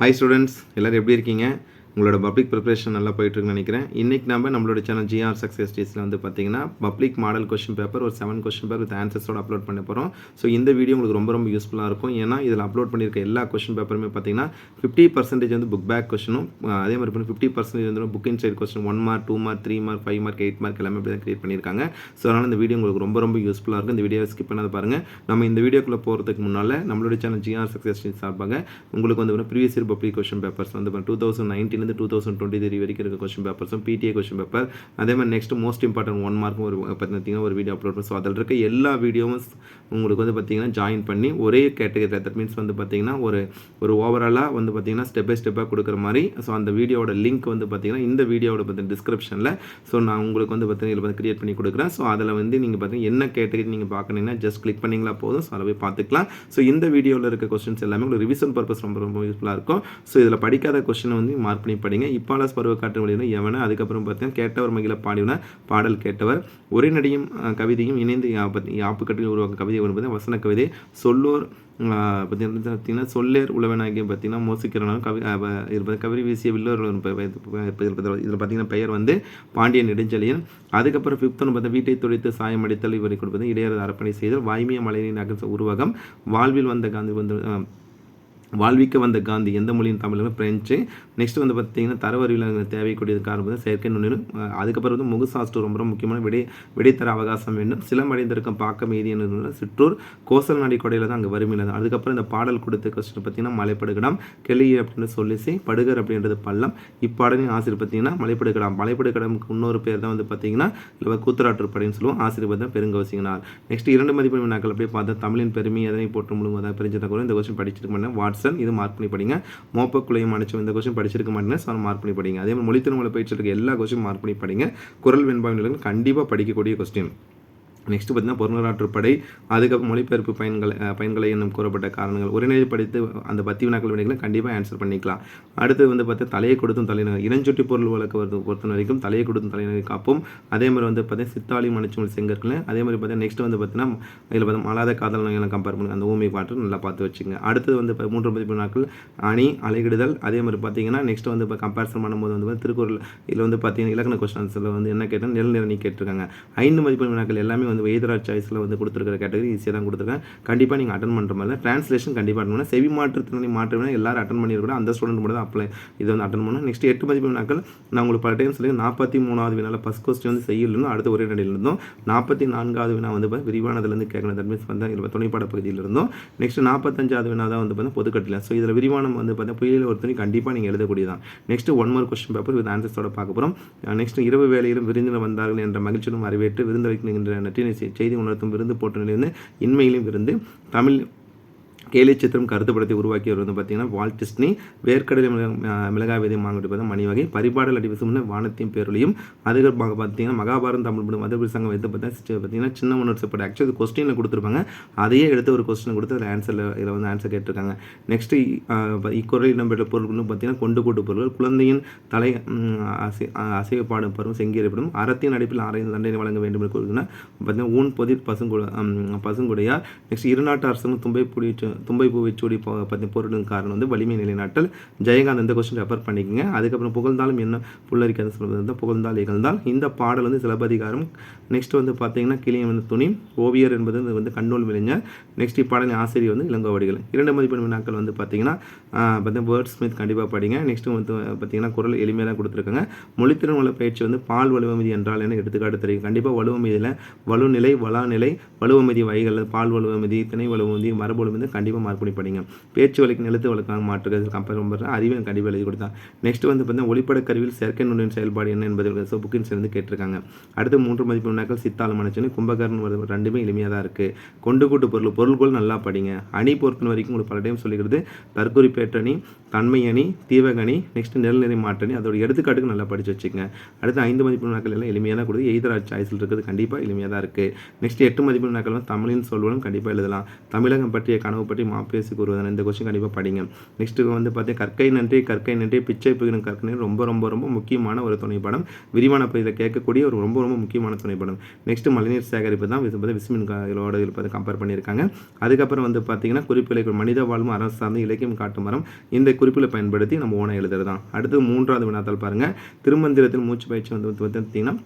Hi students எல்லோரும் எப்படி இருக்கீங்க? உங்களோட பப்ளிக் ப்ரிப்பரேஷன் நல்லா போயிட்டுருக்குன்னு நினைக்கிறேன். இன்றைக்கி நம்ம நம்மளோட சேனல் ஜிஆர் சக்ஸஸ் டேஸில் வந்து பார்த்தீங்கன்னா பப்ளிக் மாடல் கொஸ்டின் பேப்பர் ஒரு செவன் கொஸ்டின் பேப்பர் வித் ஆன்சர்ஸோட அப்லோட் பண்ண போகிறோம் ஸோ இந்த வீடியோ உங்களுக்கு ரொம்ப ரொம்ப யூஸ்ஃபுல்லாக இருக்கும். ஏன்னா இதில் அப்லோட் பண்ணியிருக்க எல்லா கொஸ்டின் பேப்பருமே பார்த்தீங்கன்னா ஃபிஃப்டி பர்சன்டேஜ் வந்து புக் பேக் கொஸ்டினும் அதே மாதிரி பண்ணி ஃபிஃப்டி பர்சன்டேஜ் வந்து book inside question one mark two mark three mark five mark eight mark எல்லாமே இப்படி தான் கிரியேட் பண்ணியிருக்காங்க ஸோ அதனால் இந்த வீடியோ உங்களுக்கு ரொம்ப ரொம்ப யூஸ்ஃபுல்லாக இருக்கும். இந்த வீடியோ ஸ்கிப் பண்ணாத பாருங்கள் நம்ம இந்த வீடியோக்குள்ளே போகிறதுக்கு முன்னால் நம்மளோட சேனல் ஜிஆர் சக்ஸஸ் டீஸ் சார்பாக உங்களுக்கு வந்து previous year public question papers வந்து two thousand nineteen two thousand twenty three வரைக்கும் இருக்க கொஸ்டின் பேப்பர்ஸும் பிடிஏ கொஸ்டின் பேப்பர் அதே மாதிரி நெக்ஸ்ட் மோஸ்ட் இம்பார்ட்டன்ட் ஒன் மார்க்கும் ஒரு பார்த்தீங்கன்னா ஒரு வீடியோ அப்லோட் பண்ணும் ஸோ அதில் இருக்க எல்லா வீடியோவும் உங்களுக்கு வந்து பார்த்தீங்கன்னா ஜாயின் பண்ணி ஒரே கேட்டகரி தட் மீன்ஸ் வந்து பார்த்தீங்கன்னா ஒரு ஒரு ஓவராலாக வந்து பார்த்தீங்கன்னா ஸ்டெப் பை ஸ்டெப்பாக கொடுக்குற மாதிரி ஸோ அந்த வீடியோட லிங்க் வந்து பார்த்தீங்கன்னா இந்த வீடியோட பார்த்தீங்கன்னா டிஸ்கிரிப்ஷனில் ஸோ நான் உங்களுக்கு வந்து பார்த்தீங்கன்னா இதில் வந்து கிரியேட் பண்ணி கொடுக்குறேன். ஸோ அதில் வந்து நீங்கள் பார்த்தீங்கன்னா என்ன கேட்டகரி நீங்கள் பார்க்கணுன்னா ஜஸ்ட் கிளிக் பண்ணிங்களா போதும். ஸோ அதை போய் பார்த்துக்கலாம். ஸோ இந்த வீடியோவில் இருக்க கொஸ்டின்ஸ் எல்லாமே உங்களுக்கு ரிவிஷன் பர்பஸ் ரொம்ப ரொம்ப யூஸ்ஃபுல்லாக இருக்கும். ஸோ இதில் படிக்காத கொஸ்டினை வந்து மார்க் பண்ணி படிங்க. இப்பாலஸ் பருவ காட்டு வழியில் எவன அதுக்கப்புறம் பார்த்தீங்கன்னா கேட்டவர் மகிழ பாடின பாடல் கேட்டவர். ஒரே நடியும் கவிதையும் இணைந்து யாப்பு கட்டில் உருவாக்க கவிதை என்பது வசன கவிதை. சொல்லோர் பார்த்தீங்கன்னா சொல்லேர் உழவனாகிய பார்த்தீங்கன்னா மோசிக்கிறனாலும் கவி இருப்பது கவிரி கவிதை வீசிய வில்லோர் இதில் பார்த்தீங்கன்னா பெயர் வந்து பாண்டியன் நெடுஞ்செழியன். அதுக்கப்புறம் ஃபிஃப்த் ஒன்று பார்த்தா வீட்டை துடைத்து சாயம் அடித்தல் இவரை கொடுப்பது இடையரது அர்ப்பணை செய்தல். வாய்மைய மலையின் அகன்ற உருவகம். வாழ்வில் வந்த காந்தி வந்து வாழ்விக்க வந்த காந்தி எந்த மொழியின் தமிழ் பிரெஞ்சு. நெக்ஸ்ட் வந்து பார்த்தீங்கன்னா தரவறிவில் தேவைக்கூடியது காரணம் செயற்கை நுண்ணிலும் அதுக்கப்புறம் வந்து முகுசாஸ்து ரொம்ப ரொம்ப முக்கியமான விடை விடைத்தர அவகாசம் வேண்டும். சிலமடைந்திருக்கும் பாக்க மீதி என்ன சிற்றூர் கோசல் நாடி கொடையில் தான் அங்கே வறுமையில் தான் அதுக்கப்புறம் இந்த பாடல் கொடுத்த கொஸ்டின் பார்த்தீங்கன்னா மலைப்படுகடம் கெளி அப்படின்னு சொல்லிசி படுகர் அப்படின்றது பள்ளம். இப்பாடலின் ஆசிரியர் பார்த்தீங்கன்னா மலைப்படுகடம். மலைப்படுகடமுக்கு இன்னொரு பேர் தான் வந்து பார்த்தீங்கன்னா இல்லை கூத்துராற்றுப்படைன்னு சொல்லுவோம். ஆசிரியர் பார்த்தா பெருங்கவசிங்கனார். நெக்ஸ்ட் இரண்டு மதிப்பெண் வினாக்கள் அப்படியே பார்த்தா தமிழின் பெருமை எதனை போட்டு முழுவதாக பிரிஞ்சதை கூட இந்த கொஸ்டின் படிச்சிருக்க மாட்டேன். வாட்சன் இது மார்க் பண்ணி படிங்க. மோப்பக்குள்ளையும் அடிச்சு இந்த கொஸ்டின் படிச்சிருக்க மாட்டேங்க ஸோ மார்க் பண்ணி படிங்க. அதே மாதிரி மொழித்திறமலை பயிற்சி இருக்க எல்லா கொஸ்டின் மார்க் பண்ணி படிங்க. குரல் வெண்பாய் கண்டிப்பாக படிக்கக்கூடிய கொஸ்டின் நெக்ஸ்ட் பார்த்தீங்கன்னா பொருளாற்றுப்படை அதுக்கப்புறம் மொழிபெயர்ப்பு பயன்களை பயன்களை என்னும் கூறப்பட்ட காரணங்கள். உரைநிலை படித்து அந்த பத்தி வினாக்கள் வினைகளை கண்டிப்பாக ஆன்சர் பண்ணிக்கலாம். அடுத்து வந்து பார்த்தா தலையை கொடுத்தும் தலைநகர் இளஞ்சொட்டி பொருள் வழக்கு பொறுத்த வரைக்கும் தலையை கொடுத்தும் தலைநகரை காப்போம். அதே மாதிரி வந்து பார்த்தீங்கன்னா சித்தாளி மணிச்சுமல் செங்கற்கள் அதே மாதிரி பார்த்தீங்கன்னா நெக்ஸ்ட் வந்து பார்த்தீங்கன்னா இதில் பார்த்தா மாலாத காதல் நோயெல்லாம் கம்பேர் பண்ணுங்க. அந்த ஊமை பாட்டு நல்லா பார்த்து வச்சுங்க. அடுத்தது வந்து இப்போ மூன்று மதிப்பு நாட்கள் அணி அலைகிடுதல் அதே மாதிரி பார்த்தீங்கன்னா நெக்ஸ்ட் வந்து இப்போ கம்பேரிசன் பண்ணும்போது வந்து பார்த்தீங்கன்னா திருக்குறள் இதில் வந்து பார்த்தீங்கன்னா இலக்கண கொஸ்டின்ஸில் வந்து என்ன கேட்டால் நெல் நிறனி கேட்டிருக்காங்க. ஐந்து மதிப்பு வினாக்கள் எல்லாமே வந்து எய்தரா சாய்ஸில் வந்து கொடுத்துருக்கிற கேட்டகரி ஈஸியாக தான் கொடுத்துருக்கேன். கண்டிப்பாக நீங்கள் அட்டன் பண்ணுற மாதிரி ட்ரான்ஸ்லேஷன் கண்டிப்பாக அட்டன் செவி மாற்றத்தினாலே மாற்ற எல்லாரும் அட்டன் பண்ணியிருக்கணும் அந்த ஸ்டூடெண்ட் மட்டும் தான் அப்ளை இதை வந்து அட்டன் பண்ணணும். நெக்ஸ்ட் எட்டு மதிப்பு நாட்கள் நான் உங்களுக்கு பல டைம் சொல்லி நாற்பத்தி மூணாவது வினால ஃபஸ்ட் கொஸ்டின் வந்து செய்யலன்னு அடுத்த ஒரே நடையில் இருந்தோம். நாற்பத்தி நான்காவது வினா வந்து பார்த்தா விரிவானதுலேருந்து கேட்கணும். தட் மீன்ஸ் வந்து இதில் துணைப்பாட பகுதியில் இருந்தோம். நெக்ஸ்ட் நாற்பத்தஞ்சாவது வினா தான் வந்து பார்த்தீங்கன்னா பொதுக்கட்டில். ஸோ இதில் விரிவானம் வந்து பார்த்தீங்கன்னா புயலில் ஒரு துணி கண்டிப்பாக நீங்கள் எழுதக்கூடியதான் next one mark question paper with ஆன்சர்ஸோட பார்க்க போகிறோம் நெக்ஸ்ட் இரவு வேலையிலும் விருந்தினர் வந்தார்கள் என்ற மகிழ்ச்சியும் வரவேற்று விருந்தளிக்கின்ற நற்றினை செய்தி உணர்த்தும் விருந்து போட்ட நிலையிலிருந்து இன்மையிலும் விருந்து தமிழ் கேலி சித்திரம் கருத்துப்படத்தை உருவாக்கியவர் வந்து பார்த்தீங்கன்னா வால்ட் டிஸ்னி வேர்க்கடலை மிளகாய் விதை மாங்கிட்டு பார்த்தா மணிவகை பரிபாடல் அடி விசுமுன்னு வானத்தையும் பேரொழியும் அதுக்கு பார்த்தீங்கன்னா மகாபாரதம் தமிழ் படம் மதுபுரி சங்கம் வைத்து பார்த்தா பார்த்தீங்கன்னா சின்ன முன்னெடுத்து ஆக்சுவலி கொஸ்டினில் கொடுத்துருப்பாங்க. அதையே எடுத்து ஒரு கொஸ்டின் கொடுத்து அதில் ஆன்சரில் இதில் வந்து ஆன்சர் கேட்டிருக்காங்க. நெக்ஸ்ட் இக்குறையில் இடம்பெற்ற பொருட்கள்னு பார்த்தீங்கன்னா கொண்டு கூட்டு பொருட்கள் குழந்தையின் தலை அசை அ- அசைவப்பாடும் பருவம் செங்கேறிப்படும் அறத்தின் அடிப்பில் ஆராய்ந்து தண்டனை வழங்க வேண்டும் என்று கூறுதுன்னா பார்த்தீங்கன்னா ஊன் பொதிர் பசுங்குட பசுங்குடையார். நெக்ஸ்ட் இருநாட்டு அரசும் தும்பை பூடி தும்பை பூவை சூடி பற்றி பொருளும் காரணம் வந்து வலிமை நிலைநாட்டல். ஜெயகாந்த் இந்த கொஸ்டின் ரெஃபர் பண்ணிக்கங்க. அதுக்கப்புறம் புகழ்ந்தாலும் என்ன புல்லரிக்காத சொல்வது வந்து புகழ்ந்தால் இகழ்ந்தால். இந்த பாடல் வந்து சிலப்பதிகாரம். நெக்ஸ்ட் வந்து பார்த்தீங்கன்னா கிளியம் வந்து துணி. ஓவியர் என்பது வந்து- வந்து கண்ணூல் விளைஞர் நெக்ஸ்ட் இப்பாடலின் ஆசிரியர் வந்து இளங்கோவடிகள் இரண்டு மதிப்பெண் வினாக்கள் வந்து பார்த்தீங்கன்னா பார்த்தீங்கன்னா வேர்ட் ஸ்மித் கண்டிப்பாக படிங்க. நெக்ஸ்ட் வந்து பார்த்தீங்கன்னா குரல் எளிமையாக தான் கொடுத்துருக்காங்க. மொழித்திறன் வள பயிற்சி வந்து பால் வலுவமதி என்றால் என்ன? எடுத்துக்காட்டு தெரியும். கண்டிப்பாக வலுவமதியில் வலுநிலை வளாநிலை வலுவமதி வகைகள் பால் வலுவமதி திணை வலுவமதி மரபு வலுவமதி கண்டிப்பாக மார்க் பண்ணி படிங்க. பேச்சு வழக்கு நிலத்து வழக்காக மாற்றுகள் கம்பேர் பண்ணுற அறிவை கண்டிப்பாக எழுதி கொடுத்தான் நெக்ஸ்ட் வந்து பார்த்தீங்கன்னா ஒளிப்பட கருவியில் செயற்கை நுண்ணின் செயல்பாடு என்ன என்பது ஸோ புக்கின் சேர்ந்து கேட்டிருக்காங்க. அடுத்து மூன்று மதிப்பு வினாக்கள் சித்தாள மனுஷன் கும்பகரன் வருது ரெண்டுமே எளிமையாக தான் இருக்குது கொண்டு கூட்டு பொருள் பொருள்கள் நல்லா படிங்க. அணி பொறுப்பின் வரைக்கும் உங்களுக்கு பல டைம் சொல்லிக்கிறது. தற்கொலை பேட்டணி தன்மை அணி தீவகணி நெக்ஸ்ட் நிலநிலை மாற்றணி அதோட எடுத்துக்காட்டுக்கு நல்லா படிச்சு வச்சுக்கங்க. அடுத்து ஐந்து மதிப்பு நாட்கள் எல்லாம் எளிமையாக தான் கொடுத்து எய்தரா சாய்ஸில் இருக்கிறது கண்டிப்பாக எளிமையாக தான் இருக்குது நெக்ஸ்ட் எட்டு மதிப்பு நாட்கள் தமிழின் சொல்வனும் கண்டிப்பாக எழுதலாம். தமிழகம் பற்றிய கனவு பற்றி பற்றி மாப்பேசி கூறுவதன் இந்த கொஸ்டின் கண்டிப்பாக படிங்க. நெக்ஸ்ட்டு வந்து பார்த்தீங்கன்னா கற்கை நன்றி கற்கை நன்றி பிச்சை புகிரும் கற்கை ரொம்ப ரொம்ப ரொம்ப முக்கியமான ஒரு துணைப்படம். விரிவான பகுதியில் கேட்கக்கூடிய ஒரு ரொம்ப ரொம்ப முக்கியமான துணைப்படம். நெக்ஸ்ட் மழைநீர் சேகரிப்பு தான் விஸ்மின் இதோட இதில் பார்த்து கம்பேர் பண்ணியிருக்காங்க. அதுக்கப்புறம் வந்து பார்த்தீங்கன்னா குறிப்பிலை மனித வாழ்வும் அரசு சார்ந்த இலக்கியம் காட்டும் மரம் இந்த குறிப்பில் பயன்படுத்தி நம்ம ஓனை எழுதுறது தான் அடுத்து மூன்றாவது வினாத்தால் பாருங்கள் திருமந்திரத்தில் மூச்சு பயிற்சி வந்து பார்த்தீங்கன்னா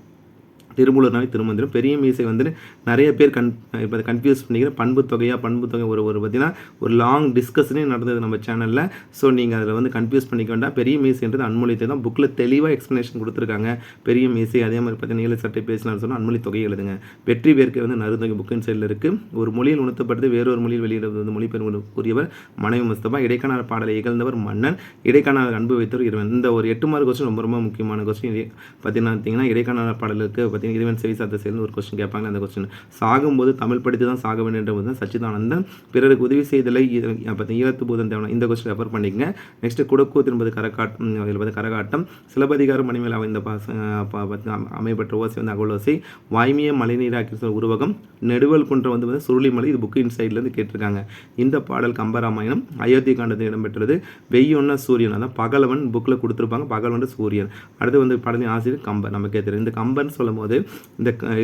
திருமூலர்னாலே திருமந்திரம். பெரிய மீசை வந்து நிறைய பேர் கன் இப்போ கன்ஃபியூஸ் பண்ணிக்கிற பண்பு தொகையாக பண்பு தொகை ஒரு ஒரு பார்த்தீங்கன்னா ஒரு லாங் டிஸ்கஷனே நடந்தது நம்ம சேனலில் ஸோ நீங்கள் அதில் வந்து கன்ஃபியூஸ் பண்ணிக்க வேண்டாம். பெரிய மீசைன்றது அன்மொழித்தை தான் புக்கில் தெளிவாக எக்ஸ்ப்ளனேஷன் கொடுத்துருக்காங்க. பெரிய மீசை அதே மாதிரி பார்த்தீங்கன்னா நீல சட்டை பேசினாலும் சொன்னால் அன்மொழி தொகை எழுதுங்க. வெற்றி பேருக்கு வந்து நறுந்தொகை புக்கின் சைடில் இருக்குது ஒரு மொழியில் உணர்த்தப்பட்டது வேறொரு மொழியில் வெளியிடுவது வந்து மொழிபெயர்ப்பு மனைவி முஸ்தபா. இடைக்கான பாடலை இகழ்ந்தவர் மன்னன். இடைக்கான அன்பு வைத்தவர் இருவன் இந்த ஒரு எட்டு மார்க் கொஸ்டின் ரொம்ப ரொம்ப முக்கியமான கொஸ்டின் பார்த்தீங்கன்னா பார்த்தீங்கன்னா இடைக்கான பாடலுக்கு பார்த்தீங்கன்னா இறைவன் செவி சாத்த சேர்ந்து ஒரு கொஸ்டின் கேட்பாங்க அந்த கொஸ்டின் சாகும்போது தமிழ் படித்து தான் சாக வேண்டும் போது தான் சச்சிதானந்தன் பிறருக்கு உதவி செய்தலை பார்த்தீங்கன்னா ஈழத்து பூதன் தேவன் இந்த கொஸ்டின் ரெஃபர் பண்ணிக்கங்க. நெக்ஸ்ட் குடக்கூத்து என்பது கரகாட்டம் என்பது கரகாட்டம். சிலப்பதிகாரம் மணிமேல் இந்த பாச அமைப்பெற்ற ஓசை வந்து அகோலோசை. வாய்மைய மலைநீராக்கி உருவகம். நெடுவல் குன்றம் வந்து வந்து சுருளிமலை இது புக்கு இன்சைட்லேருந்து கேட்டிருக்காங்க. இந்த பாடல் கம்பராமாயணம் அயோத்தி காண்டத்தில் இடம்பெற்றது வெய்யொன்ன சூரியன் அதான் பகலவன் புக்கில் கொடுத்துருப்பாங்க பகலவன் சூரியன். அடுத்து வந்து பாடலின் ஆசிரியர் கம்பர் நமக்கே தெரியும். இந்த கம்பர்னு சொல்லும் போது இந்த க-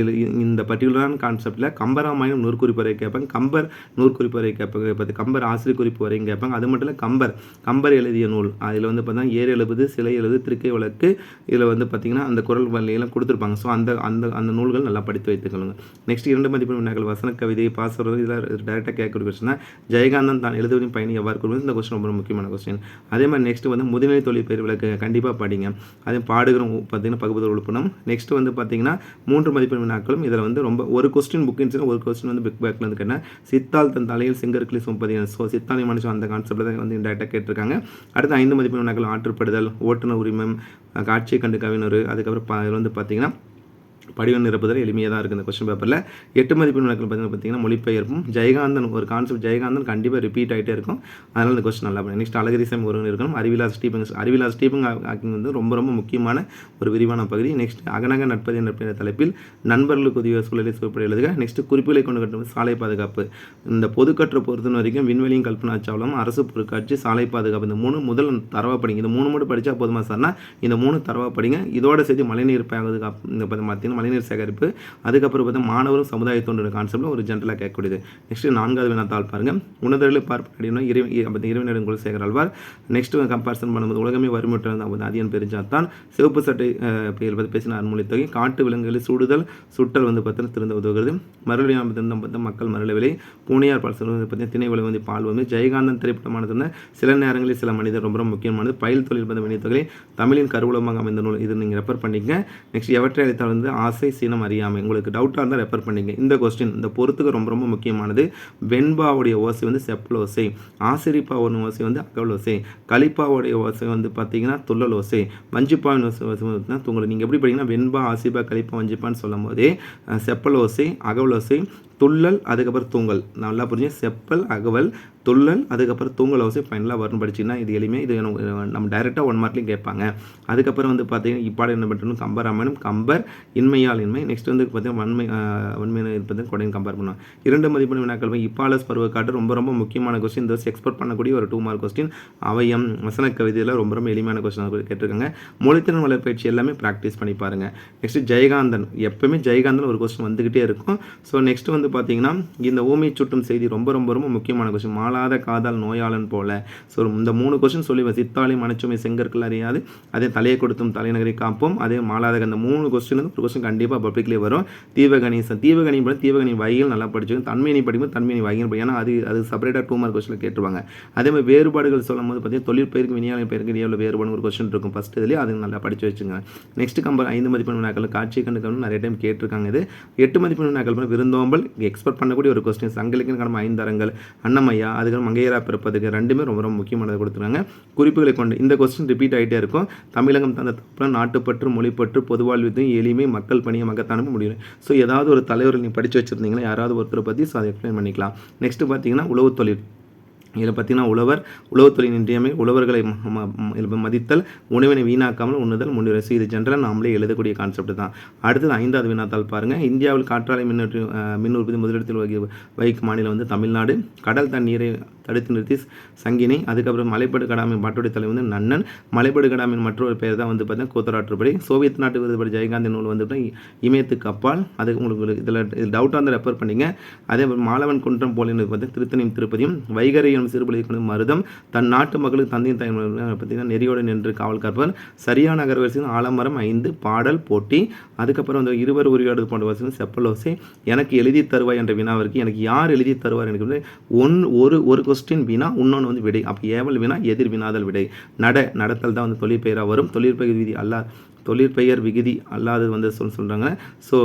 இந்த பர்டிகுலரான கான்செப்டில் கம்பராமாயணம் நூற்குறிப்பு வரை கேட்பாங்க. கம்பர் நூற்குறிப்பு வரை கேட்பாங்க. பார்த்து கம்பர் ஆசிரியர் குறிப்பு வரையும் கேட்பாங்க. அது மட்டும் இல்லை கம்பர் கம்பர் எழுதிய நூல். அதில் வந்து பார்த்தா ஏறு எழுபது சிலை எழுது திருக்கை வழக்கு இதில் வந்து பார்த்தீங்கன்னா அந்த குரல் வழியெல்லாம் கொடுத்துருப்பாங்க. ஸோ அந்த அந்த அந்த நூல்கள் நல்லா படித்து வைத்துக்கொள்ளுங்க. நெக்ஸ்ட் இரண்டு மதிப்பெண் வினாக்கள். வசன கவிதை பாசுறது இதில் டேரெக்டாக கேட்கக்கூடிய கொஸ்டின்னா ஜெயகாந்தன் தான் எழுதுவதின் பயணி எவ்வாறு கொடுப்பது இந்த கொஸ்டின் ரொம்ப முக்கியமான கொஸ்டின் அதே மாதிரி நெக்ஸ்ட் வந்து முதுநிலை தொழில் பேர் விளக்கு கண்டிப்பாக படிங்க. அதே பாடுகிறோம் பார்த்தீங்கன்னா பகுதி உழுப்பணும் நெக்ஸ்ட் வந்து பார்த்திங்கன்னா மூன்று மதிப்பெண் வினாக்களும் இதில் வந்து ரொம்ப ஒரு கொஸ்டின் புக்கின்ஸ் ஒரு கொஸ்டின் வந்து பிக் பேக்கில் வந்து கேட்டேன் சித்தால் தன் தலையில் செங்கற்களி சுமப்பது ஸோ சித்தாலி மனுஷன் அந்த கான்செப்டில் தான் வந்து டேரெக்டாக கேட்டிருக்காங்க. அடுத்து ஐந்து மதிப்பெண் வினாக்கள் ஆற்றுப்படுதல் ஓட்டுநர் உரிமம் காட்சியை கண்டு கவிஞர் அதுக்கப்புறம் பா- இதில் வந்து பார்த்தீங்கன்னா படிவம் நிரப்புதல் எளிமையாக தான் இருக்குது இந்த கொஸ்டின் பேப்பரில் எட்டு மதிப்பெண் வினாக்கள் பார்த்தீங்கன்னா பார்த்தீங்கன்னா மொழிபெயர்ப்பும் ஜெயகாந்தன் ஒரு கான்செப்ட் ஜெயகாந்தன் கண்டிப்பாக ரிப்பீட் ஆகிட்டே இருக்கும். அதனால் இந்த கொஸ்டின் நல்லா பண்ணி. நெக்ஸ்ட் அழகிரிசம் ஒரு இருக்கணும். அறிவிலாஸ் ஸ்டீபங் அறிவிலாஸ் ஸ்டீபங் ஆக்கிங் வந்து ரொம்ப ரொம்ப முக்கியமான ஒரு விரிவான பகுதி. நெக்ஸ்ட் அகநக நட்பதி என்ற தலைப்பில் நண்பர்களுக்கு உதவிய சூழலை சுவப்படி எழுதுக. நெக்ஸ்ட் குறிப்புகளை கொண்டு கட்டும் சாலை பாதுகாப்பு. இந்த பொதுக்கற்றை பொறுத்த வரைக்கும் விண்வெளியும் கல்பனா சாவலம் அரசு பொருட்காட்சி சாலை பாதுகாப்பு இந்த மூணு முதல் தரவா படிங்க. இந்த மூணு மட்டும் படித்தா போதுமா சார்னா இந்த மூணு தரவா படிங்க. இதோட சேர்த்து மழைநீர் பாதுகாப்பு இந்த பார்த்தீங்கன்னா பார்த்தீங்கன்னா மழைநீர் சேகரிப்பு அதுக்கப்புறம் பார்த்தா மாணவரும் சமுதாயத்தோன்ற கான்செப்டில் ஒரு ஜென்ரலாக கேட்கக்கூடியது. நெக்ஸ்ட் நான்காவது வினாத்தாள் பாருங்க. உணர்தலில் பார்ப்ப அப்படின்னா இறை இறைவனிடம் குல சேகர் ஆழ்வார். நெக்ஸ்ட் கம்பேரிசன் பண்ணும்போது உலகமே வறுமற்ற அதியன் பெருஞ்சாத்தான் சிவப்பு சட்டை பெயர் பற்றி பேசின அன்மொழி தொகை. காட்டு விலங்குகளில் சுடுதல் சுட்டல் வந்து பார்த்தீங்கன்னா திருந்த உதவுகிறது. மறுபடியும் பார்த்தா பார்த்தா மக்கள் மரள விலை. பூனையார் பால் சொல்வது பார்த்தீங்கன்னா திணை விலை வந்து பால் வந்து ஜெயகாந்தன் திரைப்படமானது வந்து சில நேரங்களில் சில மனிதர் ரொம்ப ரொம்ப முக்கியமானது. பயில் தொழில் பந்த வினைத்தொகை. தமிழின் கருவூலமாக அமைந்த நூல். இது நீங்கள் ரெஃபர் பண்ணிக்கங்க. நெக்ஸ்ட் எவற்றை அழைத்தால் வந்து ஆசை சீனம் அறியாமை உங்களுக்கு டவுட்டாக இருந்தால் ரெஃபர் பண்ணிங்க இந்த கொஸ்டின் இந்த பொறுத்துக்கு ரொம்ப ரொம்ப முக்கியமானது. வெண்பாவுடைய ஓசை வந்து செப்பல் ஓசை. ஆசிரிப்பாவோட ஓசை வந்து அகவல் ஓசை. கலிப்பாவுடைய ஓசை வந்து பார்த்தீங்கன்னா துள்ளல் ஓசை. வஞ்சிப்பாவின் ஓசை ஓசை வந்து பார்த்தீங்கன்னா தூங்கல் நீங்கள் எப்படி படிங்கன்னா வெண்பா ஆசிபா கலிப்பா வஞ்சிப்பான்னு சொல்லும் போதே செப்பல் ஓசை அகவல் ஓசை துள்ளல் அதுக்கப்புறம் தூங்கல் நல்லா புரிஞ்சு செப்பல் அகவல் தொல்லன் அதுக்கப்புறம் தூங்கல் அவசியம் ஃபைனலாக வரும் படிச்சிங்கன்னா இது எளிமையாக இது நம்ம டைரெக்டாக ஒன் மார்க்லையும் கேட்பாங்க. அதுக்கப்புறம் வந்து பார்த்தீங்கன்னா இப்பாடு என்ன பண்ணுறோம் கம்பராமாயணம் கம்பர் இன்மையால் இன்மை. நெக்ஸ்ட் வந்து பார்த்தீங்கன்னா வன்மை ஆஹ், வன்மை பார்த்தீங்கன்னா கொடையும் கம்பேர் பண்ணுவோம் இரண்டு மதிப்பெண் வினாக்கள் இப்பாலஸ் இப்பாலஸ் பருவக்காட்டு ரொம்ப ரொம்ப முக்கியமான கொஸ்டின் இந்த வருஷம் எக்ஸ்பெக்ட் பண்ணக்கூடிய ஒரு டூ மார்க் கொஸ்டின் அவயம் வசன கவிதையில் ரொம்ப ரொம்ப எளிமையான கொஸ்டின் கேட்டிருக்காங்க. மொழித்திறன் வளர்ப்பயிற்சி எல்லாமே ப்ராக்டிஸ் பண்ணி பாருங்க. நெக்ஸ்ட் ஜெயகாந்தன் எப்பவுமே ஜெயகாந்தன் ஒரு கொஸ்டின் வந்துக்கிட்டே இருக்கும். ஸோ நெக்ஸ்ட் வந்து பார்த்தீங்கன்னா இந்த ஊமை சுட்டும் செய்தி ரொம்ப ரொம்ப ரொம்ப முக்கியமான கொஸ்டின் மாளாத காதல் நோயாளன் போல. ஸோ இந்த மூணு கொஸ்டின் சொல்லி சித்தாளி மனச்சுமை செங்கற்கள் அறியாது. அதே தலையை கொடுத்தும் தலைநகரை காப்போம். அதே மாலாத அந்த மூணு கொஸ்டின் ஒரு கொஸ்டின் கண்டிப்பாக பப்ளிக்லேயே வரும். தீவகணீசன் தீவகணி படி தீவகணி வகைகள் நல்லா படிச்சுக்கணும் தன்மையினி படிக்கும் தன்மையினி வகைகள் படி. ஏன்னா அது அது செப்பரேட்டாக டூ மார்க் கொஸ்டினில் கேட்டுருவாங்க. அதே மாதிரி வேறுபாடுகள் சொல்லும் போது பார்த்தீங்கன்னா தொழில் பயிருக்கு வினியாளர் பெயருக்கு இடையே உள்ள வேறுபாடு ஒரு கொஸ்டின் இருக்கும். ஃபஸ்ட் இதுலேயே அது நல்லா படிச்சு வச்சுங்க. நெக்ஸ்ட் கம்பர் ஐந்து மதிப்பெண் வினாக்கள். காட்சி கண்டு நிறைய டைம் கேட்டிருக்காங்க இது. எட்டு மதிப்பெண் வினாக்கள். விருந்தோம்பல். எக்ஸ்பெக்ட் பண்ணக்கூடிய ஒரு கொஸ்டின் சங்கலிக்கன் கடமை ஐந்தரங்கள் அன்னமையா அதுக்கு மங்கையரா பிறப்பதுக்கு ரெண்டுமே ரொம்ப ரொம்ப முக்கியமானதை கொடுத்துருக்காங்க. குறிப்புகளை கொண்டு இந்த கொஸ்டின் ரிப்பீட் ஆகிட்டே இருக்கும். தமிழகம் தந்த தப்புல நாட்டுப்பற்று மொழிப்பற்று பொதுவாழ்வித்தையும் எளிமை மக்கள் பணியை மக்கத்தானும் முடியும். ஸோ ஏதாவது ஒரு தலைவர்கள் நீங்கள் படித்து வச்சுருந்தீங்கன்னா யாராவது ஒருத்தரை பற்றி ஸோ அதை எக்ஸ்பிளைன் பண்ணிக்கலாம். நெக்ஸ்ட் பார்த்தீங்கன்னா உளவு தொழில். இதில் பார்த்தீங்கன்னா உழவர் உழவுத்துறையின் இன்றியமை உழவர்களை மதித்தல் உணவினை வீணாக்காமல் உண்ணுதல் முன்னுரை இது ஜென்ரலாக நாமளே எழுதக்கூடிய கான்செப்ட் தான். அடுத்தது ஐந்தாவது வினாத்தால் பாருங்கள் இந்தியாவில் காற்றாலை மின்னூற்று மின் உற்பத்தி முதலிடத்தில் வகி வகிக்கும் மாநிலம் வந்து தமிழ்நாடு. கடல் தண்ணீரை தடுத்து நிறுத்தி சங்கினி. அதுக்கப்புறம் மலைப்படு கடாமின் மற்றொரு தலைவர் வந்து நன்னன். மலைப்படு கடாமின் மற்றொரு பேர் தான் வந்து பார்த்தீங்கன்னா கூத்தராற்றுப்படி. சோவியத் நாட்டு விருதுபடி ஜெயகாந்தி நூல் வந்து பார்த்தீங்கன்னா இமயத்துக்கு அப்பால். அது உங்களுக்கு இதில் டவுட்டாக வந்து ரெஃபர் பண்ணிங்க. அதே மாதிரி மாலவன் குன்றம் போலின்னு பார்த்தீங்கன்னா திருத்தணியும் திருப்பதியும். வைகரையும் எனும் சிறுபலி கொண்டு மருதம் தன் நாட்டு மக்களுக்கு தந்தையின் தாய் பார்த்தீங்கன்னா நெறியோடு நின்று காவல் காப்பவர் சரியான அகர்வரிசையில் ஆலமரம் ஐந்து பாடல் போட்டி. அதுக்கப்புறம் வந்து இருவர் உரையாடுது போன்ற வசனம் செப்பலோசை. எனக்கு எழுதி தருவாய் என்ற வினாவிற்கு எனக்கு யார் எழுதி தருவார் எனக்கு வந்து ஒன் ஒரு ஒரு கொஸ்டின் வினா இன்னொன்று வந்து விடை. அப்போ ஏவல் வினா எதிர் வினாதல் விடை. நட நடத்தல் தான் வந்து தொழிற்பெயராக வரும். தொழிற்பெயர் விதி அல்லா தொழிற்பெயர் விகுதி அல்லாதது வந்து சொல் சொல்கிறாங்க ஸோ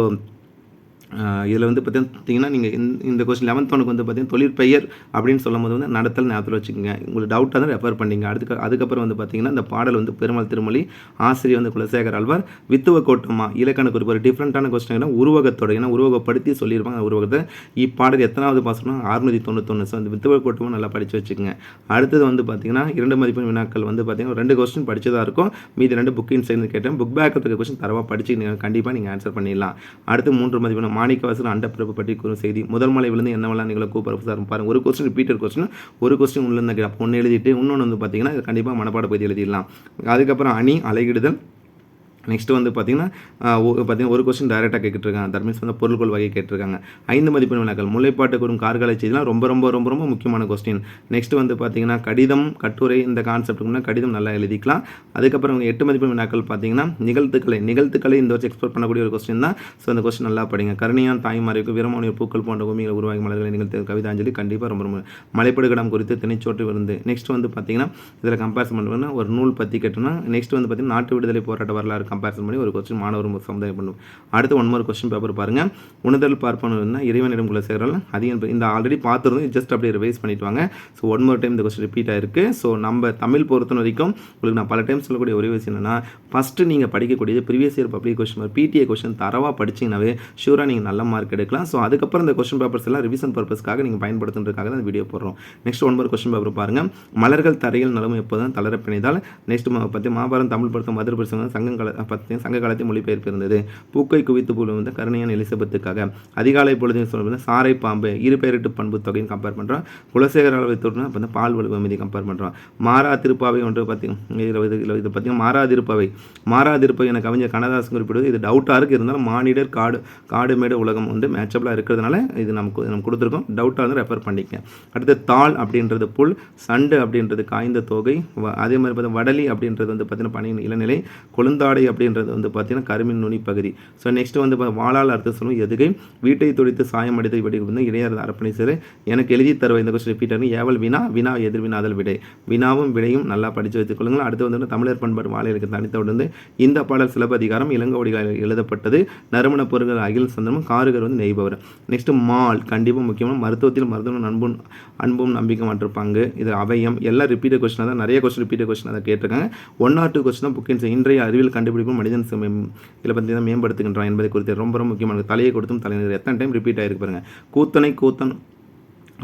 இதில் வந்து பார்த்தீங்கன்னா நீங்கள் இந்த கொஸ்டின் லெவன்த் ஒனுக்கு வந்து பார்த்தீங்கன்னா தொழிற்பெயர் அப்படின்னு சொல்லும் போது வந்து நடத்தல் ஞாபகத்தில் வச்சுக்கோங்க. உங்களுக்கு டவுட்டாக தான் ரெஃபர் பண்ணிங்க. அதுக்கு அதுக்கப்புறம் வந்து பார்த்தீங்கன்னா இந்த பாடல் வந்து பெருமாள் திருமொழி ஆசிரியர் வந்து குலசேகர் ஆழ்வார் வித்துவ கோட்டமா இலக்கண குறிப்பு ஒரு டிஃப்ரெண்ட்டான கொஸ்டின் உருவகத்தோட ஏன்னா உருவகப்படுத்தி சொல்லியிருப்பாங்க அந்த உருவகத்தை. இப்பாடல் எத்தனாவது பாசனம் அறுநூற்றி தொண்ணூத்தொன்று ஸோ அந்த வித்துவ கோட்டமும் நல்லா படித்து வச்சுக்கோங்க. அடுத்தது வந்து பார்த்தீங்கன்னா இரண்டு மதிப்பெண் வினாக்கள் வந்து பார்த்தீங்கன்னா ரெண்டு கொஸ்டின் படித்ததாக இருக்கும். மீதி ரெண்டு புக்கின் சேர்ந்து கேட்டேன். புக் பேக்கில் இருக்க கொஸ்டின் தரவாக படிச்சு நீங்கள் கண்டிப்பாக நீங்கள் ஆன்சர் பண்ணிடலாம். அடுத்து மூன்று மதிப்பெண் மாணிக்கவாசன் அண்டப்பிறப்பு பற்றி கூறும் செய்தி. முதல் மலை விழுந்து என்னவெல்லாம் நீங்கள் கூப்பிட சார்? பாருங்க ஒரு கொஸ்டின் ரிப்பீட்டர் கொஸ்டின் ஒரு கொஸ்டின் உள்ள இருந்த அப்போ ஒன்று எழுதிட்டு இன்னொன்று வந்து பார்த்தீங்கன்னா கண்டிப்பாக மனப்பாட பகுதி எழுதிடலாம். அதுக்கப்புறம் அணி அலைகிடுதல் நெக்ஸ்ட்டு வந்து பார்த்தீங்கன்னா பார்த்திங்கன்னா பார்த்தீங்கன்னா ஒரு கொஸ்டின் டைரெக்டாக கேட்டுருக்காங்க தட் மீன்ஸ் வந்து பொருட்கள் வகை கேட்டிருக்காங்க ஐந்து மதிப்பெண் வினாக்கள் முளைப்பாட்டு கூறும் கார்காலை செய்திலாம். ரொம்ப ரொம்ப ரொம்ப ரொம்ப முக்கியமான கொஸ்டின் நெக்ஸ்ட் வந்து பார்த்தீங்கன்னா கடிதம் கட்டுரை இந்த கான்செப்ட்டுக்குனா கடிதம் நல்லா எழுதிக்கலாம். அதுக்கப்புறம் எட்டு மதிப்பெண் வினாக்கள் பார்த்தீங்கன்னா நிகழ்த்துக்களை நிகழ்த்துக்களை இந்த வருஷம் எக்ஸ்போர்ட் பண்ணக்கூடிய ஒரு கொஸ்டின் தான். ஸோ அந்த கொஸ்டின் நல்லா படிங்க. கருணையான் தாய்மாரிக்கு வீரமானிய பூக்கள் போன்ற பூமியில் உருவாகி மலர்களை நிகழ்த்து கவிதாஞ்சலி கண்டிப்பாக ரொம்ப ரொம்ப. மலைப்படுகடம் குறித்து திணைச்சோற்று விருந்து. நெக்ஸ்ட் வந்து பார்த்திங்கன்னா இதில் கம்பேரிசன் பண்ணுறதுன்னா ஒரு நூல் பற்றி கேட்டோம்னா நெக்ஸ்ட் வந்து பார்த்தீங்கன்னா நாட்டு விடுதலை போராட்ட வரலாறு கம்பேரிசன் பண்ணி ஒரு கொஸ்டின் மாணவர் சமுதாயம் பண்ணும். அடுத்து ஒன் மோர் கொஸ்டின் பேப்பர் பாருங்கள் உணர்தல் பார்ப்பன இறைவனிடம் குல சேரல். அதிகம் பேர் இந்த ஆல்ரெடி பார்த்துருந்தோம் ஜஸ்ட் அப்படியே ரிவைஸ் பண்ணிட்டு வாங்க. ஸோ ஒன் மோர் டைம் இந்த கொஸ்டின் ரிப்பீட் ஆயிருக்கு. ஸோ நம்ம தமிழ் பொறுத்த வரைக்கும் உங்களுக்கு நான் பல டைம் சொல்லக்கூடிய ஒரே விஷயம் என்னன்னா ஃபஸ்ட்டு நீங்கள் படிக்கக்கூடியது previous year public question PTA question தரவாக படிச்சீங்கன்னாவே ஷூராக நீங்கள் நல்ல மார்க் எடுக்கலாம். ஸோ அதுக்கப்புறம் இந்த கொஸ்டின் பேப்பர்ஸ் எல்லாம் ரிவிஷன் பர்பஸ்க்காக நீங்கள் பயன்படுத்துறதுக்காக தான் வீடியோ போடுறோம். Next one more question paper பாருங்கள் மலர்கள் தரையில் நலமும் எப்போதும் தளர பிணைதால் நெக்ஸ்ட் பற்றி மாபாரம் தமிழ் படுத்த மதுரை பரிசு சங்கம் கல பற்றி சங்க காலத்தில் மொழிபெயர்ப்பு இருந்தது பூக்கை குவித்து போல் வந்து கருணையான எலிசபெத்துக்காக அதிகாலை பொழுது சொல்லுவது சாரை பாம்பு இரு பெயரிட்டு பண்பு தொகையும் கம்பேர் பண்ணுறோம் குலசேகர அளவை தொற்றுனா அப்போ பால் வலுவமதி கம்பேர் பண்ணுறோம் மாறா திருப்பாவை ஒன்று பார்த்தீங்கன்னா இதில் இது இதில் மாறா திருப்பாவை. மாறாதிருப்பவை மாறாதிருப்பவை என கவிஞர் கண்ணதாசன் குறிப்பிடுவது இது டவுட்டாக இருக்குது இருந்தாலும் மானிடர் காடு காடு மேடு உலகம் வந்து மேட்சபிளாக இருக்கிறதுனால இது நமக்கு நம்ம கொடுத்துருக்கோம். டவுட்டாக வந்து ரெஃபர் பண்ணிக்க. அடுத்து தாள் அப்படின்றது புல் சண்டு அப்படின்றது காய்ந்த தொகை அதே மாதிரி பார்த்தா வடலி அப்படின்றது வந்து பார்த்தீங்கன்னா பனி இளநிலை கொழுந்தாடை அப்படின்றது வந்து பார்த்தீங்கன்னா கருமின் நுனி பகுதி. ஸோ நெக்ஸ்ட் வந்து வாழால் அர்த்த அர்த்தம் சொல்லும் எதுகை வீட்டை துடித்து சாயம் அடித்து விடை வந்து இடையார் அரப்பணை சேரு எனக்கு எழுதி தருவ இந்த கொஸ்டின் ரிப்பீட் ஆகும் ஏவல் வினா வினா எதிர் வினாதல் விடை. வினாவும் விடையும் நல்லா படித்து வைத்துக் கொள்ளுங்கள். அடுத்து வந்து தமிழர் பண்பாடு வாழையிற்கு தனித்தோடு வந்து இந்த பாடல் சிலப்பதிகாரம் இளங்கோடிகளில் எழுதப்பட்டது. நறுமண பொருட்கள் அகில் சந்தனமும் காருகர் வந்து நெய்பவர். நெக்ஸ்ட் மால் கண்டிப்பாக முக்கியமாக மருத்துவத்தில் மருத்துவம் அன்பும் அன்பும் நம்பிக்கை மற்றும் இது அவயம். எல்லாம் ரிப்பீட்டட் கொஸ்டினாக தான் நிறைய கொஸ்டின் ரிப்பீட்டட் கொஸ்டின் அதை கேட்டிருக்காங்க. ஒன் ஆர் டூ கொஸ்டின் தான் புக்கின் இன்றைய அறிவியல் கண்டுபிடிப்பும் மனிதன் சம- இதில் பற்றி தான் மேம்படுத்துகின்றான் என்பதை குறித்து ரொம்ப ரொம்ப முக்கியமானது. தலையை கொடுத்தும் தலைநகர் எத்தனை டைம் ரிப்பீட் ஆயிருக்கு கூத்தனை கூத்தன்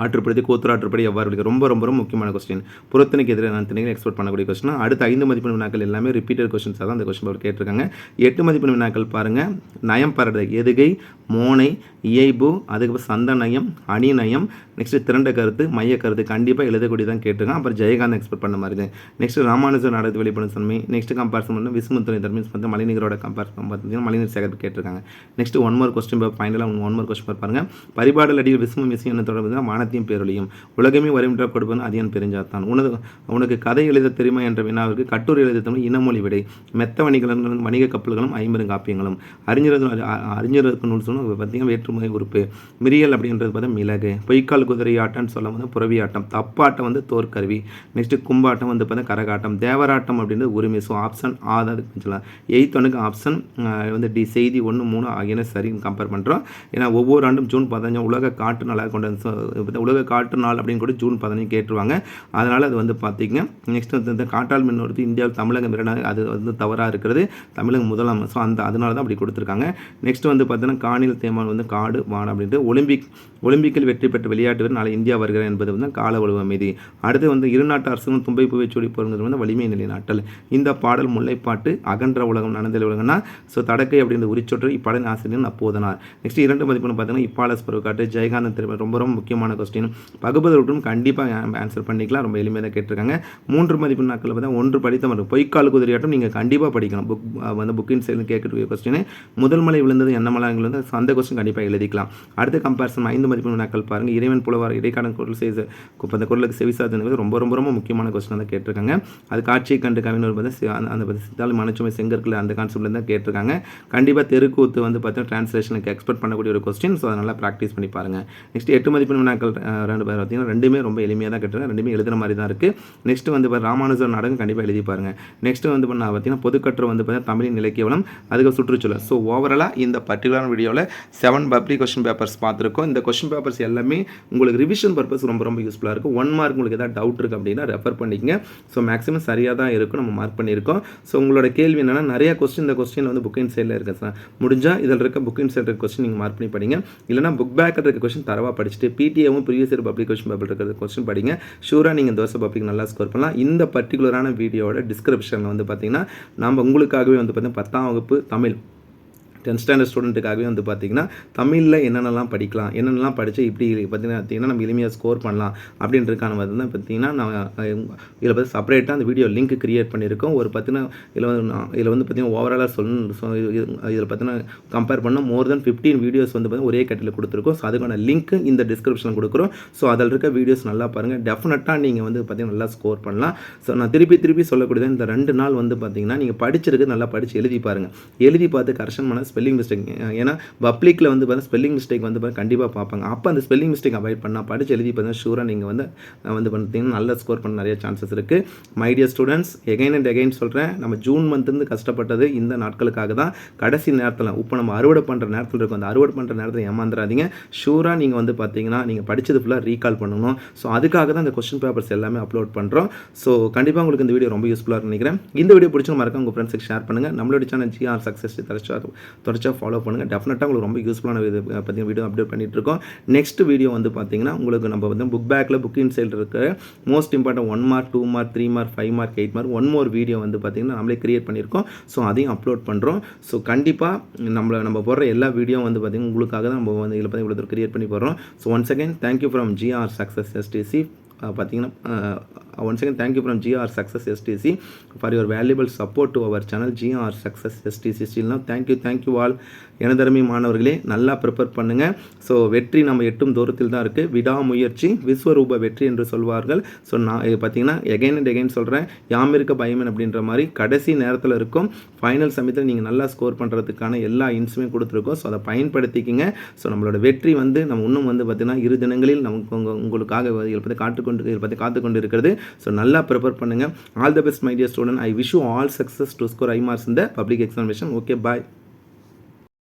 ஆற்றுப்படுத்தி கூத்துராற்றுப்படி எவ்வாறு விளக்கு? ரொம்ப ரொம்ப ரொம்ப முக்கியமான கொஸ்டின் புறத்தினைக்கு எதிராக நான் திணைகள் எக்ஸ்போர்ட் பண்ணக்கூடிய கொஸ்டின் அடுத்த ஐந்து மதிப்பெண் வினாக்கள் எல்லாமே ரிப்பீட்டட் கொஸ்டின்ஸாக தான் அந்த கொஸ்டின் பேப்பர் கேட்டிருக்காங்க. எட்டு மதிப்பெண் வினாக்கள் பாருங்கள் நயம் பரடை எதுகை மோனை இயைபு அதுக்கப்புறம் சந்த நயம் அணி நயம் நெக்ஸ்ட் திரண்ட கருத்து மைய கருத்து கண்டிப்பாக எழுதக்கூடியதான் கேட்டிருக்கான் அப்புறம் ஜெயகாந்த் எக்ஸ்பெக்ட் பண்ண மாதிரி தான் நெக்ஸ்ட் ராமானுஜன் நாடகத்து வெளிப்படும் தன்மை நெக்ஸ்ட் கம்பேரிசன் பண்ணி விஸ்முத்துறை தன்மை வந்து மலைநீரோட கம்பேரிசன் பார்த்தீங்கன்னா மலைநீர் சேகர் கேட்டிருக்காங்க. நெக்ஸ்ட் ஒன் மோர் கொஸ்டின் ஃபைனலாக ஒன் மோர் கொஸ்டின் பேப்பர் பாருங்க. பரிபாடல் அடியில் விஸ்மு மிஸ்ஸும் என்ன தொடர்பு வானத்தையும் பேரொழியும். உலகமே வரைமுறை கொடுப்பன் அதியன் பெருஞ்சாத்தான். உனது உனக்கு கதை எழுத தெரியுமா என்ற வினாவிற்கு கட்டுரை எழுத தமிழ் இனமொழி விடை. மெத்த வணிகங்களும் வணிக கப்பல்களும் ஐம்பெருங்காப்பியங்களும் அறிஞர் அறிஞருக்கு நூல் சொன்ன பார்த்தீங்கன்னா வேற்றுமை உறுப்பு. மிரியல் அப்படின்றது பார்த்தா மிளகு. பொய்க்கால் குதிரை ஆட்டம்னு சொல்லும் போது புறவி ஆட்டம். தப்பாட்டம் வந்து தோற்கருவி. நெக்ஸ்ட் கும்பாட்டம் வந்து பார்த்தா கரகாட்டம். தேவராட்டம் அப்படின்றது உரிமை. ஸோ ஆப்ஷன் ஆதாது சொல்லலாம். எயித் ஒனுக்கு ஆப்ஷன் வந்து டி செய்தி ஒன்று மூணு ஆகியன சரின்னு கம்பேர் பண்ணுறோம் ஏன்னா ஒவ்வொரு ஆண்டும் ஜூன் பதினஞ்சு உலக காட்டு நல்லா கொண்டு வந்து பார்த்தா உலக காற்று நாள் அப்படின்னு கூட ஜூன் பதினஞ்சு கேட்டுருவாங்க. அதனால் அது வந்து பார்த்தீங்க நெக்ஸ்ட் வந்து இந்த காற்றால் மின்னோட்டத்து இந்தியாவில் தமிழகம் இரண்டாவது அது வந்து தவறாக இருக்கிறது. தமிழகம் முதலாம். ஸோ அந்த அதனால தான் அப்படி கொடுத்துருக்காங்க. நெக்ஸ்ட் வந்து பார்த்தீங்கன்னா காணில் தேமான் வந்து காடு வானம் அப்படின்ட்டு ஒலிம்பிக் ஒலிம்பிக்கில் வெற்றி பெற்ற விளையாட்டு வீரர் நாளை இந்தியா வருகிறார் என்பது வந்து கால வலுவ அமைதி. அடுத்து வந்து இருநாட்டு அரசும் தும்பை பூவை சூடி போகிறது வந்து வலிமை நிலைநாட்டல். இந்த பாடல் முல்லைப்பாட்டு அகன்ற உலகம் நடந்த உலகம்னா ஸோ தடக்கை அப்படின்ற உரிச்சொற்று இப்பாடலின் ஆசிரியர் அப்போதனார். நெக்ஸ்ட் இரண்டு மதிப்பெண் பார்த்தீங்கன்னா இப்பாலஸ் பருவக்காட்டு ஜெயகாந்தன் திரைப்படம் ரொம்ப ரொம்ப முக்கியமான கொஸ்டின் பகுபதற்கும் கண்டிப்பாக ஆன்சர் பண்ணிக்கலாம். ரொம்ப எளிமையாக தான் கேட்டிருக்காங்க. மூன்று மதிப்பு நாட்களில் பார்த்தா ஒன்று படித்த மற்றும் பொய்க்கால் குதிரையாட்டம் நீங்கள் கண்டிப்பாக படிக்கலாம். புக் வந்து புக்கின் சேர்ந்து கேட்கக்கூடிய கொஸ்டின் முதல் மலை விழுந்தது என்ன மலைங்கள் வந்து அந்த கொஸ்டின் கண்டிப்பாக எழுதிக்கலாம். அடுத்த கம்பேரிசன் ஐந்து மதிப்பெண் நாட்கள் பாருங்கள் இறைவன் புலவார் இடைக்கான குரல் செய்த அந்த குரலுக்கு செவிசாதனை ரொம்ப ரொம்ப ரொம்ப முக்கியமான கொஸ்டின் தான் கேட்டிருக்காங்க. அது காட்சியை கண்டு கவிஞர் வந்து அந்த- பற்றி சித்தாள் மனச்சுமை செங்கற்கள் அந்த கான்செப்ட்ல தான் கேட்டிருக்காங்க. கண்டிப்பாக தெருக்கூத்து வந்து பார்த்தீங்கன்னா டிரான்ஸ்லேஷனுக்கு எக்ஸ்பெக்ட் பண்ணக்கூடிய ஒரு கொஸ்டின் ஸோ அதனால் ப்ராக்டிஸ் பண்ணி பாருங்கள் நெக்ஸ்ட் எட்டு மதிப்பெண் வினாக்கள் ரெண்டு பேர் பார்த்தீங்கன்னா ரெண்டுமே ரொம்ப எளிமையாக தான் கேட்டிருக்காங்க ரெண்டுமே எழுதுற மாதிரி தான் இருக்குது நெக்ஸ்ட் வந்து பாரு, ராமானுஜர் நாடகம் கண்டிப்பாக எழுதி பாருங்க. நெக்ஸ்ட் வந்து பண்ண பார்த்தீங்கன்னா பொதுக்கற்று வந்து பார்த்தீங்கன்னா தமிழின் இலக்கியவளம் அதுக்கு சுற்றுச்சூழல். ஸோ ஓவராலாக இந்த பர்டிகுலர் வீடியோவில் செவன் பப்ளிக் கொஸ்டின் பேப்பர்ஸ் பார்த்துருக்கோம். இந்த கொஸ்டின் பேப்பர்ஸ் எல்லாமே உங்களுக்கு ரிவிஷன் பர்பஸ் ரொம்ப ரொம்ப யூஸ்ஃபுல்லாக இருக்கும் ஒன் மார்க் உங்களுக்கு ஏதாவது டவுட் இருக்குது அப்படின்னா ரெஃபர் பண்ணிக்கங்க. ஸோ மேக்ஸிமம் சரியாக தான் இருக்கும். நம்ம மார்க் பண்ணியிருக்கோம். ஸோ உங்களோட கேள்வி என்னென்னா நிறைய கொஸ்டின் இந்த கொஸ்டின் வந்து புக் இன் சைடில் இருக்கு சார் முடிஞ்சால் இதில் இருக்க புக் இன் சைடில் இருக்க கொஸ்டின் நீங்கள் மார்க் பண்ணி படிங்க. இல்லைனா புக் பேக்கில் இருக்க கொஸ்டின் தரவாக படிச்சுட்டு பிடிஎவும் பிடிஏவும் previous year public question paper இருக்கிற கொஸ்டின் படிங்க. ஷூராக நீங்கள் தோசை பப்ளிக் நல்லா ஸ்கோர் பண்ணலாம். இந்த பர்டிகுலரான வீடியோவோட டிஸ்கிரிப்ஷனில் வந்து பார்த்தீங்கன்னா நம்ம உங்களுக்காகவே வந்து பார்த்தீங்கன்னா பத்தாம் வகுப்பு தமிழ் டென்த் ஸ்டாண்டர்ட் ஸ்டூடெண்ட்டுக்காகவே வந்து பார்த்திங்கன்னா தமிழில் என்னென்னலாம் படிக்கலாம் என்னென்னலாம் படித்து இப்படி பார்த்தீங்கன்னா பார்த்தீங்கன்னா நம்ம எளிமையாக ஸ்கோர் பண்ணலாம் அப்படின்றதுக்கான வந்து பார்த்திங்கன்னா பார்த்தீங்கன்னா நான் இதில் பார்த்து செப்பரேட்டாக அந்த வீடியோ லிங்க் கிரியேட் பண்ணியிருக்கோம் ஒரு பார்த்தீங்கன்னா இதில் வந்து நான் இதில் வந்து பார்த்தீங்கன்னா ஓவராலாக சொல்லணும் இதில் பார்த்தீங்கன்னா கம்பேர் பண்ண மோர் தென் ஃபிஃப்டீன் வீடியோஸ் வந்து பார்த்தீங்கன்னா ஒரே கட்டில் கொடுத்துருக்கோம். ஸோ அதுக்கான லிங்க் இந்த டிஸ்கிரிப்ஷனில் கொடுக்குறோம். ஸோ அதில் இருக்க வீடியோஸ் நல்லா பாருங்கள் டெஃபினட்டாக நீங்கள் வந்து பார்த்தீங்கன்னா நல்லா ஸ்கோர் பண்ணலாம். ஸோ நான் திருப்பி திருப்பி சொல்லக்கூடியது இந்த ரெண்டு நாள் வந்து பார்த்தீங்கன்னா நீங்கள் படிச்சிருக்கு நல்லா படித்து எழுதி பாருங்கள் எழுதி பார்த்து கரெக்ஷன் பண்ண ஸ்பெல்லிங் மிஸ்டேக் ஏன்னா பப்ளிக்கில் வந்து பார்த்தா ஸ்பெல்லிங் மிஸ்டேக் வந்து பார்த்தா கண்டிப்பாக பார்ப்பாங்க. அப்போ அந்த ஸ்பெல்லிங் மிஸ்டேக் அவாய்ட் பண்ணால் படித்து எழுதி பார்த்தீங்கன்னா ஷூராக நீங்கள் வந்து வந்து பார்த்தீங்கன்னா நல்ல ஸ்கோர் பண்ண நிறைய சான்சஸ் இருக்குது my dear students again and again சொல்கிறேன் நம்ம ஜூன் மந்த்லேருந்து கஷ்டப்பட்டது இந்த நாட்களுக்காக தான். கடைசி நேரத்தில் இப்போ நம்ம அறுவடை பண்ணுற நேரத்தில் இருக்கும். அந்த அறுவடை பண்ணுற நேரத்தில் ஏமாந்துடாதீங்க ஷூராக நீங்கள் வந்து பார்த்தீங்கன்னா நீங்கள் படித்தது ஃபுல்லாக ரீகால் பண்ணணும். ஸோ அதுக்காக தான் இந்த கொஸ்டின் பேப்பர்ஸ் எல்லாமே அப்லோட் பண்ணுறோம் ஸோ கண்டிப்பாக உங்களுக்கு இந்த வீடியோ ரொம்ப யூஸ்ஃபுல்லாக நினைக்கிறேன். இந்த வீடியோ பிடிச்சி மறக்க உங்கள் ஃப்ரெண்ட்ஸுக்கு ஷேர் பண்ணுங்கள் நம்மளோட சேனல் ஜிஆர் சக்ஸஸ் தொடர்ச்சியாக தொடர்ச்சியாக ஃபாலோ பண்ணுங்கள் டெஃபினட்டாக உங்களுக்கு ரொம்ப யூஸ்ஃபுல்லான இது பற்றி வீடியோ அப்டேட் பண்ணிகிட்டு இருக்கோம் நெக்ஸ்ட் வீடியோ வந்து பார்த்தீங்கன்னா உங்களுக்கு நம்ம வந்து புக் பேக்கில் புக் இன் சைடில் இருக்கிற most important one mark two mark three mark five mark eight mark one more video வந்து பார்த்தீங்கன்னா நம்மளே கிரியேட் பண்ணியிருக்கோம். ஸோ அதையும் அப்லோட் பண்ணுறோம் ஸோ கண்டிப்பாக நம்மளை நம்ம போடுற எல்லா வீடியோ வந்து பார்த்தீங்கன்னா உங்களுக்காக தான் நம்ம வந்து இதில் பார்த்திங்கன்னா இவ்வளோ தூரம் கிரியேட் பண்ணி போடுறோம். So once again thank you from GR success STC பார்த்தீங்கன்னா once again thank you from GR success STC for your valuable support to our channel GR success STC ஸ்டில்னா thank you thank you all எனதருமை மாணவர்களே நல்லா prepare பண்ணுங்கள் so வெற்றி நம்ம எட்டும் தூரத்தில் தான் இருக்குது விடாமுயற்சி விஸ்வரூப வெற்றி என்று சொல்வார்கள். ஸோ நான் இது பார்த்தீங்கன்னா எகைன் அண்ட் எகைன் சொல்கிறேன் யாம் இருக்க பயமன் அப்படின்ற மாதிரி கடைசி நேரத்தில் இருக்கும். ஃபைனல் சமயத்தில் நீங்கள் நல்லா ஸ்கோர் பண்ணுறதுக்கான எல்லா இன்ஸுமே கொடுத்துருக்கோம். ஸோ அதை பயன்படுத்திக்கிங்க. ஸோ நம்மளோட வெற்றி வந்து நம்ம இன்னும் வந்து பார்த்திங்கன்னா இரு தினங்களில் நமக்கு உங்களுக்காக இதில் பற்றி காட்டுக்கொண்டு கொண்டு பார்த்து காத்து கொண்டு இருக்கிறது ஸோ நல்லா ப்ரிப்பேர் பண்ணுங்கள் all the best my dear student I wish you all success to score high marks இந்த பப்ளிக் எக்ஸாமினேஷன் ஓகே பாய்